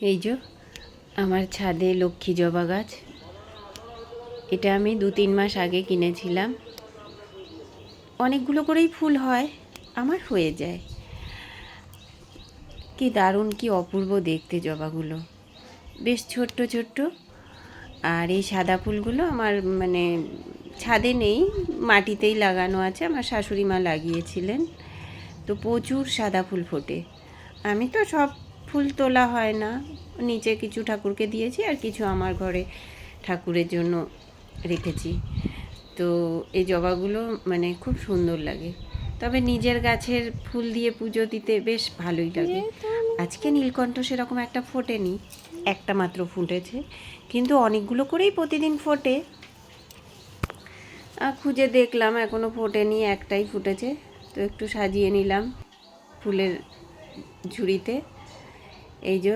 এই যে, আমার ছাদে লক্ষ্মী জবা গাছ। এটা আমি দু তিন মাস আগে কিনেছিলাম। অনেকগুলো করেই ফুল হয়, আমার হয়ে যায়। কি দারুণ, কি অপূর্ব দেখতে জবাগুলো। বেশ ছোট্ট ছোট্ট। আর এই সাদা ফুলগুলো আমার মানে ছাদে নেই, মাটিতেই লাগানো আছে। আমার শাশুড়ি মা লাগিয়েছিলেন। তো প্রচুর সাদা ফুল ফোটে। আমি তো সব ফুল তোলা হয় না। নিচে কিছু ঠাকুরকে দিয়েছি আর কিছু আমার ঘরে ঠাকুরের জন্য রেখেছি। তো এই জবাগুলো মানে খুব সুন্দর লাগে। তবে নিজের গাছের ফুল দিয়ে পুজো দিতে বেশ ভালোই লাগে। আজকে নীলকণ্ঠ সেরকম একটা ফোটেনি একটা মাত্র ফুটেছে। কিন্তু অনেকগুলো করেই প্রতিদিন ফোটে। আর খুঁজে দেখলাম এখনও ফোটেনি একটাই ফুটেছে। তো একটু সাজিয়ে নিলাম ফুলের ঝুড়িতে। এই যে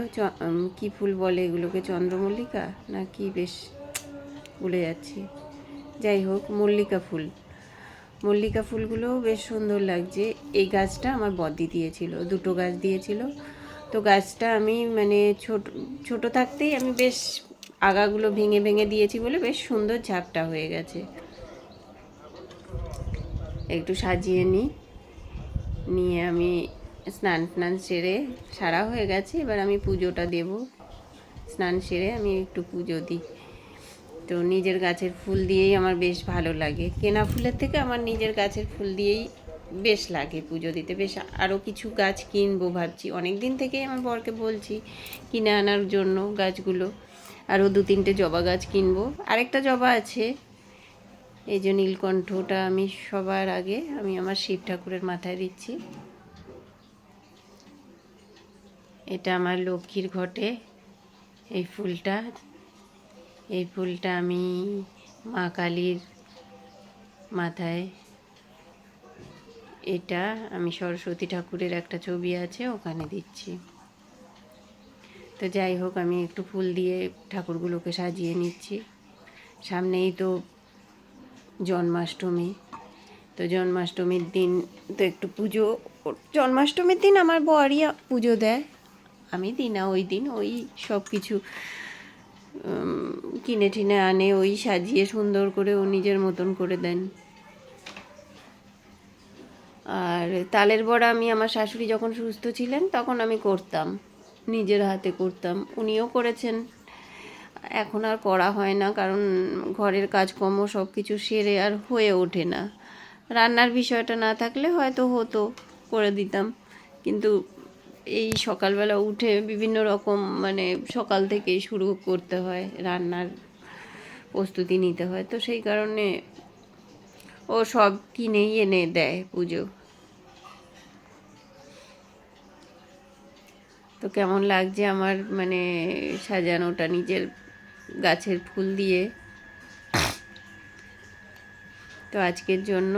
কি ফুল বলে এগুলোকে? চন্দ্রমল্লিকা? না কি বেশ ভুলে যাচ্ছি। যাই হোক, মল্লিকা ফুল। মল্লিকা ফুলগুলোও বেশ সুন্দর লাগছে। এই গাছটা আমার বদ্দি দিয়েছিল, দুটো গাছ দিয়েছিল। তো গাছটা আমি মানে ছোট ছোট থাকতেই আমি বেশ আগাগুলো ভেঙে ভেঙে দিয়েছি বলে বেশ সুন্দর ঝাপটা হয়ে গেছে। একটু সাজিয়ে নিই নিয়ে আমি স্নান টান সেরে সারা হয়ে গেছে, এবার আমি পুজোটা দেব। স্নান সেরে আমি একটু পুজো দিই। তো নিজের গাছের ফুল দিয়েই আমার বেশ ভালো লাগে। কেনা ফুলের থেকে আমার নিজের গাছের ফুল দিয়েই বেশ লাগে পুজো দিতে। বেশ আরও কিছু গাছ কিনবো ভাবছি। অনেক দিন থেকেই আমার বরকে বলছি কিনে আনার জন্য গাছগুলো। আরও দু তিনটে জবা গাছ কিনবো। আরেকটা জবা আছে, এই যে নীলকণ্ঠটা আমি সবার আগে, আমি আমার শিব ঠাকুরের মাথায় দিচ্ছি। এটা আমার লক্ষ্মীর ঘটে। এই ফুলটা এই ফুলটা আমি মা কালীর মাথায়। এটা আমি সরস্বতী ঠাকুরের একটা ছবি আছে, ওখানে দিচ্ছি। তো যাই হোক, আমি একটু ফুল দিয়ে ঠাকুরগুলোকে সাজিয়ে নিচ্ছি। সামনেই তো জন্মাষ্টমী। তো জন্মাষ্টমীর দিন তো একটু পুজো, জন্মাষ্টমীর দিন আমার বরই পুজো দেয়। আমি দিই না ওই দিন ওই সব কিছু কিনে টিনে আনে, ওই সাজিয়ে সুন্দর করে ও নিজের মতন করে দেন। আর তালের বড়া আমি আমার শাশুড়ি যখন সুস্থ ছিলেন তখন আমি করতাম, নিজের হাতে করতাম, উনিও করেছেন। এখন আর করা হয় না, কারণ ঘরের কাজকর্ম সব কিছু সেরে আর হয়ে ওঠে না। রান্নার বিষয়টা না থাকলে হয়তো হতো, করে দিতাম। কিন্তু এই সকালবেলা উঠে বিভিন্ন রকম মানে সকাল থেকেই শুরু করতে হয়, রান্নার প্রস্তুতি নিতে হয়। তো সেই কারণে ও সব কিনেই এনে দেয় পুজো। তো কেমন লাগছে আমার মানে সাজানোটা নিজের গাছের ফুল দিয়ে? তো আজকের জন্য